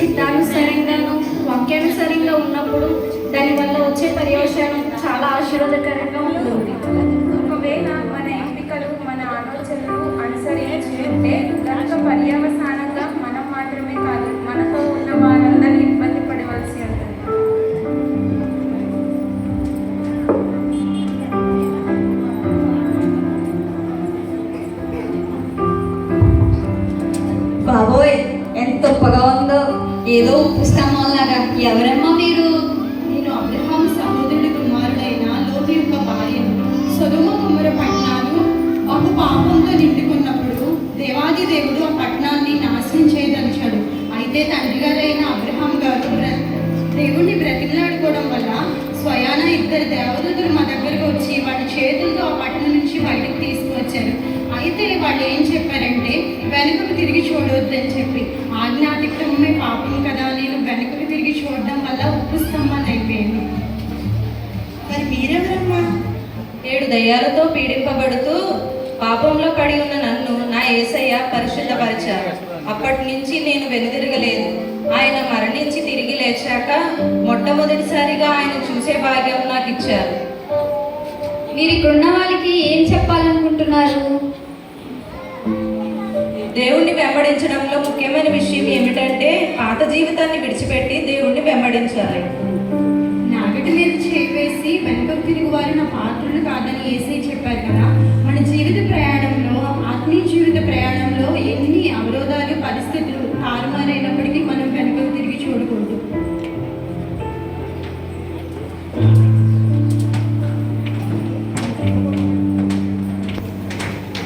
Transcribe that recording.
చిత్తానుసారంగాను సరిగ్గా ఉన్నప్పుడు దానివల్ల వచ్చే పర్యవసానం చాలా ఆశీర్వాదకరంగా ఉంటుంది. ఒకవేళ మన ఎంపికలు మన ఆలోచనలు అనుసరించి ఉంటే దాంట్లో పర్యవసానంగా మనం మాత్రమే కాదు మనతో ఉన్న వారందరూ ఇబ్బంది పడవలసి ఉంటుంది. బాబోయ్ ఎంత ఉప్పగా ఏదో ఉప్పు ఎవరమ్మా మీరు? నేను అబ్రహాం సహోదరుడి కుమారుడైన లోతు యొక్క భార్య సొదొమ కుమార పట్టణాలు బహు పాపంతో నిండుకున్నప్పుడు దేవాది దేవుడు ఆ పట్టణాన్ని నాశనం చేయదలిచాడు. అయితే తండ్రి గారైన అబ్రహాం గారు దేవుణ్ణి బ్రతిమలాడుకోవడం వల్ల స్వయాన ఇద్దరు దేవదూతలు మా దగ్గరకు వచ్చి వాళ్ళ చేతులతో ఆ పట్టణం నుంచి బయటకు తీసుకువచ్చారు. అయితే వాళ్ళు ఏం చెప్పారంటే వెనుకకు తిరిగి చూడవద్దని వెనుకకు తిరిగి చూడడం వల్ల ఉప్పు స్తంభాన్ని అయిపోయింది. మరి మీరెవరమ్మా? ఏడు దయ్యాలతో పీడింపబడుతూ పాపంలో పడి ఉన్న నన్ను నా ఏసయ్య పరిశుద్ధపరిచారు. అప్పటి నుంచి నేను వెనుదిరగలేదు. ఆయన మరణించి తిరిగి లేచాక మొట్టమొదటిసారిగా ఆయన చూసే భాగ్యం నాకు ఇచ్చారు మీరు ఇక్కడున్న వాళ్ళకి ఏం చెప్పాలనుకుంటున్నారు? దేవుణ్ణి వెంబడించడంలో ముఖ్యమైన విషయం ఏమిటంటే పాత జీవితాన్ని విడిచిపెట్టి దేవుణ్ణి వెంబడించాలి. నాగటి మీద చేయి వేసి వెనుకకు తిరిగి వారిన పాత్రలు